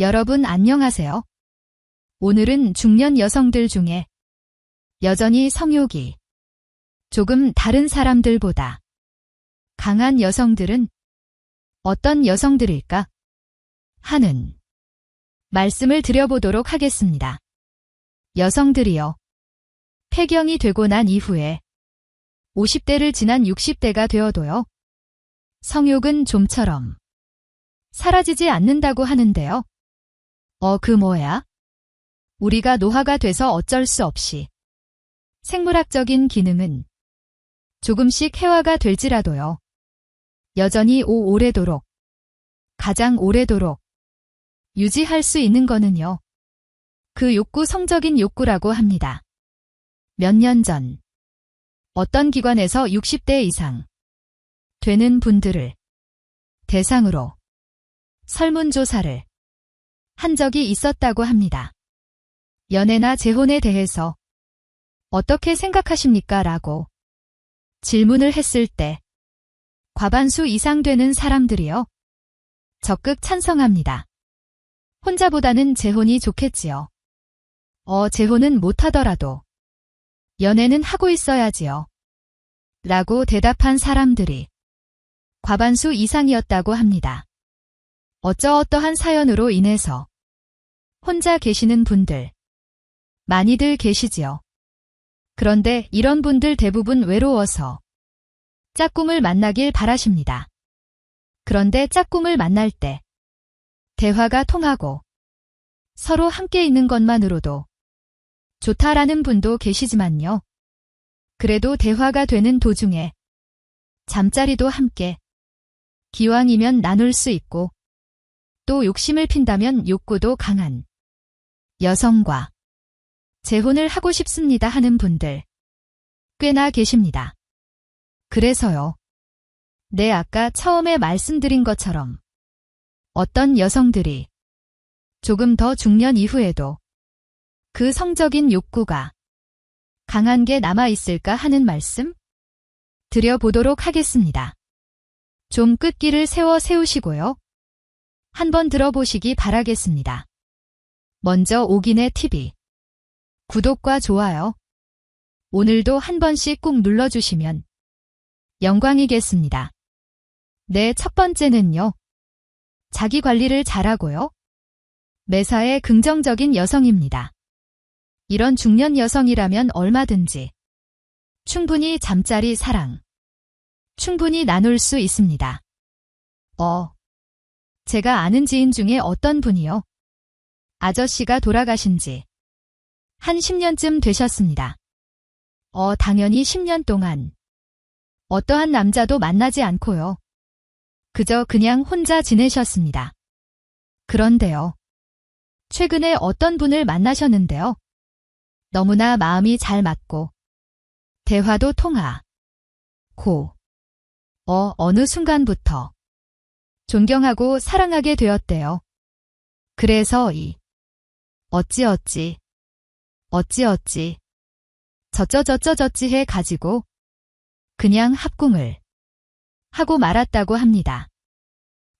여러분 안녕하세요. 오늘은 중년 여성들 중에 여전히 성욕이 조금 다른 사람들보다 강한 여성들은 어떤 여성들일까? 하는 말씀을 드려보도록 하겠습니다. 여성들이요. 폐경이 되고 난 이후에 50대를 지난 60대가 되어도요. 성욕은 좀처럼 사라지지 않는다고 하는데요. 어, 그 뭐야? 우리가 노화가 돼서 어쩔 수 없이 생물학적인 기능은 조금씩 해화가 될지라도요. 여전히 오 오래도록 가장 오래도록 유지할 수 있는 거는요. 그 욕구 성적인 욕구라고 합니다. 몇 년 전 어떤 기관에서 60대 이상 되는 분들을 대상으로 설문조사를 한 적이 있었다고 합니다. 연애나 재혼에 대해서 어떻게 생각하십니까? 라고 질문을 했을 때 과반수 이상 되는 사람들이요. 적극 찬성합니다. 혼자보다는 재혼이 좋겠지요. 어, 재혼은 못하더라도 연애는 하고 있어야지요. 라고 대답한 사람들이 과반수 이상이었다고 합니다. 어쩌어떠한 사연으로 인해서 혼자 계시는 분들 많이들 계시지요. 그런데 이런 분들 대부분 외로워서 짝꿍을 만나길 바라십니다. 그런데 짝꿍을 만날 때 대화가 통하고 서로 함께 있는 것만으로도 좋다라는 분도 계시지만요. 그래도 대화가 되는 도중에 잠자리도 함께 기왕이면 나눌 수 있고 또 욕심을 핀다면 욕구도 강한 여성과 재혼을 하고 싶습니다 하는 분들 꽤나 계십니다. 그래서요. 네, 아까 처음에 말씀드린 것처럼 어떤 여성들이 조금 더 중년 이후에도 그 성적인 욕구가 강한 게 남아있을까 하는 말씀 드려보도록 하겠습니다. 좀 끝길을 세워 세우시고요. 한번 들어보시기 바라겠습니다. 먼저 오긴의 TV 구독과 좋아요 오늘도 한 번씩 꾹 눌러주시면 영광이겠습니다. 네, 첫 번째는요. 자기 관리를 잘하고요. 매사에 긍정적인 여성입니다. 이런 중년 여성이라면 얼마든지 충분히 잠자리 사랑 충분히 나눌 수 있습니다. 어. 제가 아는 지인 중에 어떤 분이요. 아저씨가 돌아가신 지 한 10년쯤 되셨습니다. 어, 당연히 10년 동안 어떠한 남자도 만나지 않고요. 그저 그냥 혼자 지내셨습니다. 그런데요. 최근에 어떤 분을 만나셨는데요. 너무나 마음이 잘 맞고 대화도 통하. 고. 어, 어느 순간부터 존경하고 사랑하게 되었대요. 그래서 이 어찌어찌 어찌어찌 저쩌저쩌저찌 해 가지고 그냥 합궁을 하고 말았다고 합니다.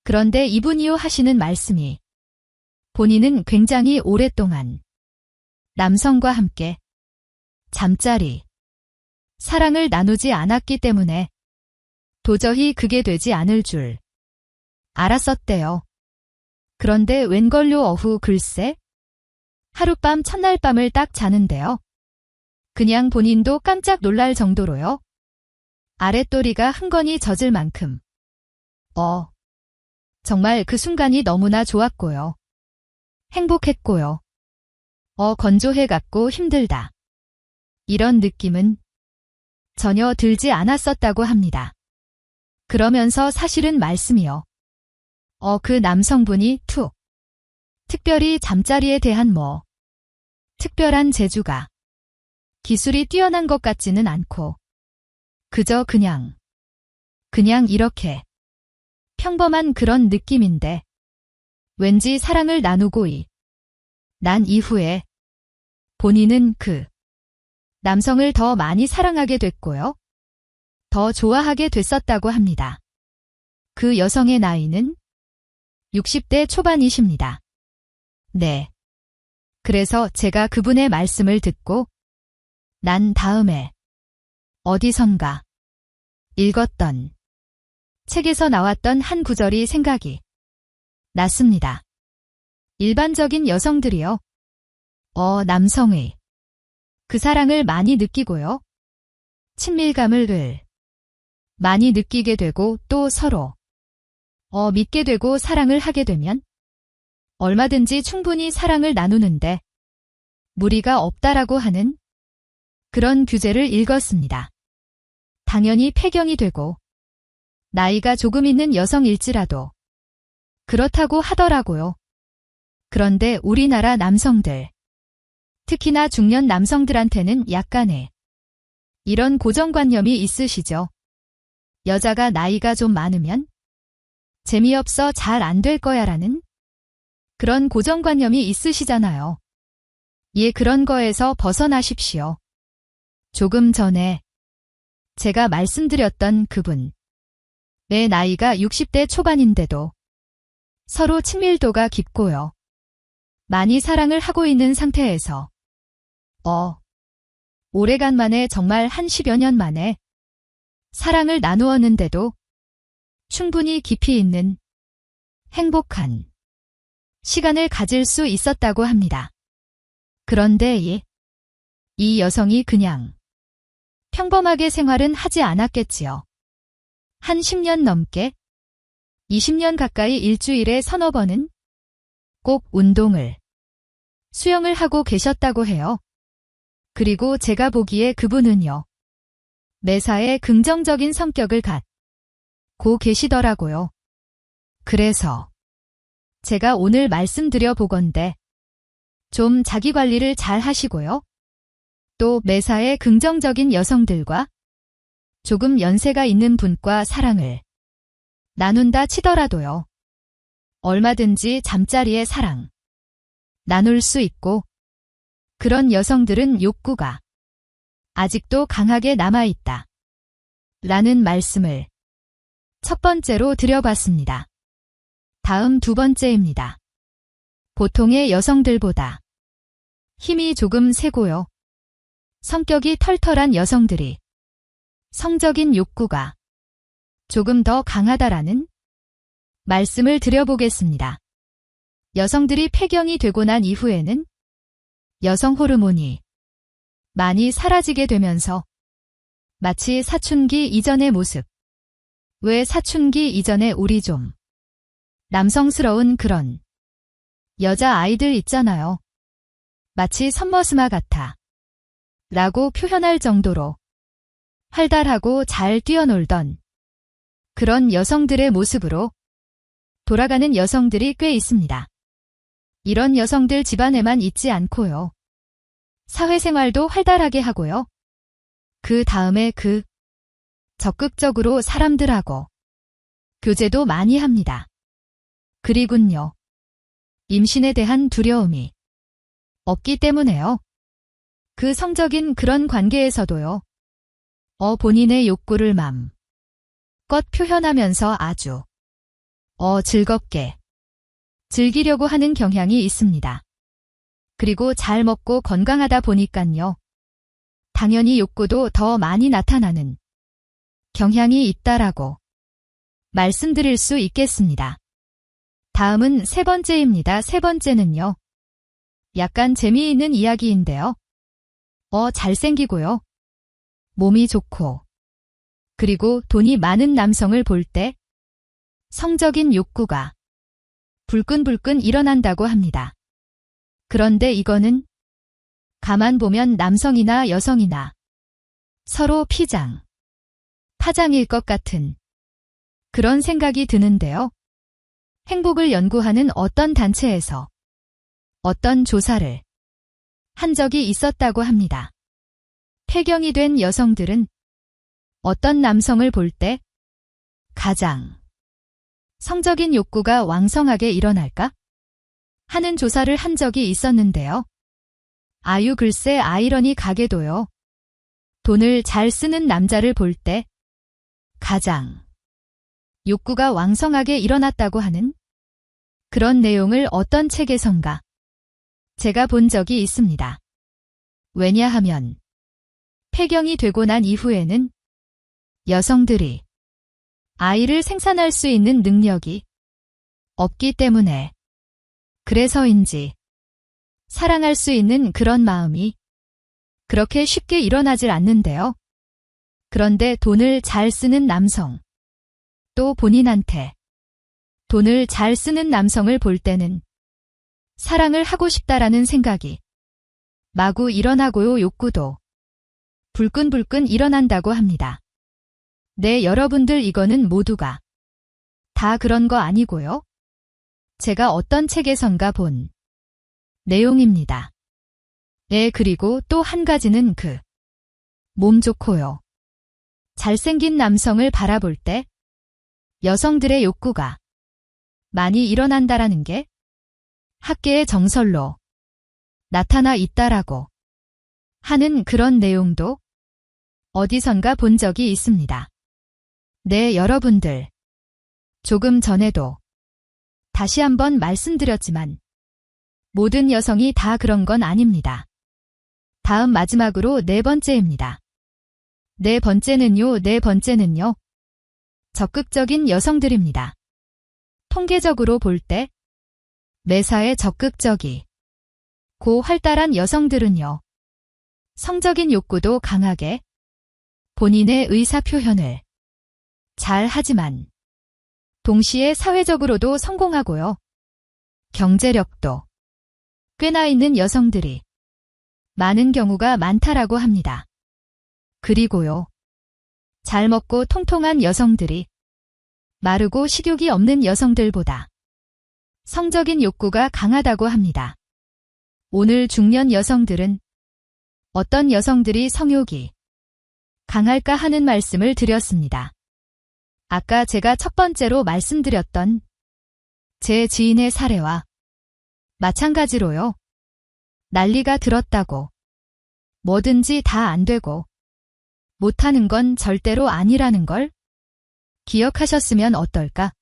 그런데 이분이요 하시는 말씀이 본인은 굉장히 오랫동안 남성과 함께 잠자리, 사랑을 나누지 않았기 때문에 도저히 그게 되지 않을 줄 알았었대요. 그런데 웬걸요 어후 글쎄 하룻밤 첫날 밤을 딱 자는데요. 그냥 본인도 깜짝 놀랄 정도로요. 아랫도리가 흥건히 젖을 만큼. 어. 정말 그 순간이 너무나 좋았고요. 행복했고요. 어, 건조해갖고 힘들다. 이런 느낌은 전혀 들지 않았었다고 합니다. 그러면서 사실은 말씀이요. 어, 그 남성분이 툭. 특별히 잠자리에 대한 뭐, 특별한 재주가, 기술이 뛰어난 것 같지는 않고, 그저 그냥, 그냥 이렇게, 평범한 그런 느낌인데, 왠지 사랑을 나누고 이, 난 이후에, 본인은 그 남성을 더 많이 사랑하게 됐고요. 더 좋아하게 됐었다고 합니다. 그 여성의 나이는 60대 초반이십니다. 네. 그래서 제가 그분의 말씀을 듣고 난 다음에 어디선가 읽었던 책에서 나왔던 한 구절이 생각이 났습니다. 일반적인 여성들이요. 어, 남성의 그 사랑을 많이 느끼고요. 친밀감을 을 많이 느끼게 되고 또 서로 어, 믿게 되고 사랑을 하게 되면 얼마든지 충분히 사랑을 나누는데 무리가 없다라고 하는 그런 규제를 읽었습니다. 당연히 폐경이 되고 나이가 조금 있는 여성일지라도 그렇다고 하더라고요. 그런데 우리나라 남성들, 특히나 중년 남성들한테는 약간의 이런 고정관념이 있으시죠. 여자가 나이가 좀 많으면 재미없어 잘 안 될 거야 라는 그런 고정관념이 있으시잖아요. 예, 그런 거에서 벗어나십시오. 조금 전에 제가 말씀드렸던 그분. 내 나이가 60대 초반인데도 서로 친밀도가 깊고요. 많이 사랑을 하고 있는 상태에서 어, 오래간만에 정말 한 10여 년 만에 사랑을 나누었는데도 충분히 깊이 있는 행복한 시간을 가질 수 있었다고 합니다. 그런데 이, 이 여성이 그냥 평범하게 생활은 하지 않았겠지요. 한 10년 넘게 20년 가까이 일주일에 서너 번은 꼭 운동을 수영을 하고 계셨다고 해요. 그리고 제가 보기에 그분은요. 매사에 긍정적인 성격을 갖고 계시더라고요. 그래서 제가 오늘 말씀드려 보건대 좀 자기 관리를 잘 하시고요. 또 매사에 긍정적인 여성들과 조금 연세가 있는 분과 사랑을 나눈다 치더라도요. 얼마든지 잠자리에 사랑 나눌 수 있고 그런 여성들은 욕구가 아직도 강하게 남아있다. 라는 말씀을 첫 번째로 드려봤습니다. 다음 두 번째입니다. 보통의 여성들보다 힘이 조금 세고요. 성격이 털털한 여성들이 성적인 욕구가 조금 더 강하다라는 말씀을 드려보겠습니다. 여성들이 폐경이 되고 난 이후에는 여성 호르몬이 많이 사라지게 되면서 마치 사춘기 이전의 모습. 왜 사춘기 이전에 우리 좀 남성스러운 그런 여자 아이들 있잖아요. 마치 선머스마 같아. 라고 표현할 정도로 활달하고 잘 뛰어놀던 그런 여성들의 모습으로 돌아가는 여성들이 꽤 있습니다. 이런 여성들 집안에만 있지 않고요. 사회생활도 활달하게 하고요. 그 다음에 그 적극적으로 사람들하고 교제도 많이 합니다. 그리군요. 임신에 대한 두려움이 없기 때문에요. 그 성적인 그런 관계에서도요. 어 본인의 욕구를 맘 껏 표현하면서 아주 어 즐겁게 즐기려고 하는 경향이 있습니다. 그리고 잘 먹고 건강하다 보니깐요. 당연히 욕구도 더 많이 나타나는 경향이 있다라고 말씀드릴 수 있겠습니다. 다음은 세 번째입니다. 세 번째는요. 약간 재미있는 이야기인데요. 어, 잘생기고요. 몸이 좋고. 그리고 돈이 많은 남성을 볼 때 성적인 욕구가 불끈불끈 일어난다고 합니다. 그런데 이거는 가만 보면 남성이나 여성이나 서로 피장, 파장일 것 같은 그런 생각이 드는데요. 행복을 연구하는 어떤 단체에서 어떤 조사를 한 적이 있었다고 합니다. 폐경이 된 여성들은 어떤 남성을 볼 때 가장 성적인 욕구가 왕성하게 일어날까? 하는 조사를 한 적이 있었는데요. 아유 글쎄 아이러니 가게도요. 돈을 잘 쓰는 남자를 볼 때 가장 욕구가 왕성하게 일어났다고 하는 그런 내용을 어떤 책에선가 제가 본 적이 있습니다. 왜냐하면 폐경이 되고 난 이후에는 여성들이 아이를 생산할 수 있는 능력이 없기 때문에 그래서인지 사랑할 수 있는 그런 마음이 그렇게 쉽게 일어나질 않는데요. 그런데 돈을 잘 쓰는 남성, 또 본인한테 돈을 잘 쓰는 남성을 볼 때는 사랑을 하고 싶다라는 생각이 마구 일어나고요 욕구도 불끈불끈 일어난다고 합니다. 네, 여러분들 이거는 모두가 다 그런 거 아니고요. 제가 어떤 책에선가 본 내용입니다. 네, 그리고 또 한 가지는 그 몸 좋고요. 잘생긴 남성을 바라볼 때 여성들의 욕구가 많이 일어난다라는 게 학계의 정설로 나타나 있다라고 하는 그런 내용도 어디선가 본 적이 있습니다. 네, 여러분들. 조금 전에도 다시 한번 말씀드렸지만 모든 여성이 다 그런 건 아닙니다. 다음 마지막으로 네 번째입니다. 네 번째는요, 네 번째는요. 적극적인 여성들입니다. 통계적으로 볼 때 매사에 적극적이 고 활달한 여성들은요. 성적인 욕구도 강하게 본인의 의사 표현을 잘 하지만 동시에 사회적으로도 성공하고요. 경제력도 꽤나 있는 여성들이 많은 경우가 많다라고 합니다. 그리고요. 잘 먹고 통통한 여성들이 마르고 식욕이 없는 여성들보다 성적인 욕구가 강하다고 합니다. 오늘 중년 여성들은 어떤 여성들이 성욕이 강할까 하는 말씀을 드렸습니다. 아까 제가 첫 번째로 말씀드렸던 제 지인의 사례와 마찬가지로요. 난리가 들었다고 뭐든지 다 안 되고 못하는 건 절대로 아니라는 걸 기억하셨으면 어떨까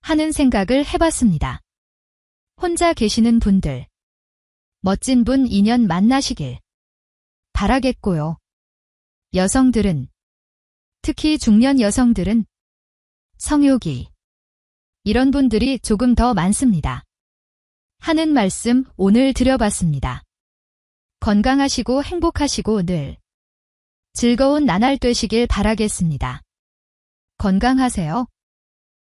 하는 생각을 해봤습니다. 혼자 계시는 분들, 멋진 분 인연 만나시길 바라겠고요. 여성들은, 특히 중년 여성들은 성욕이 이런 분들이 조금 더 많습니다. 하는 말씀 오늘 드려봤습니다. 건강하시고 행복하시고 늘 즐거운 나날 되시길 바라겠습니다. 건강하세요.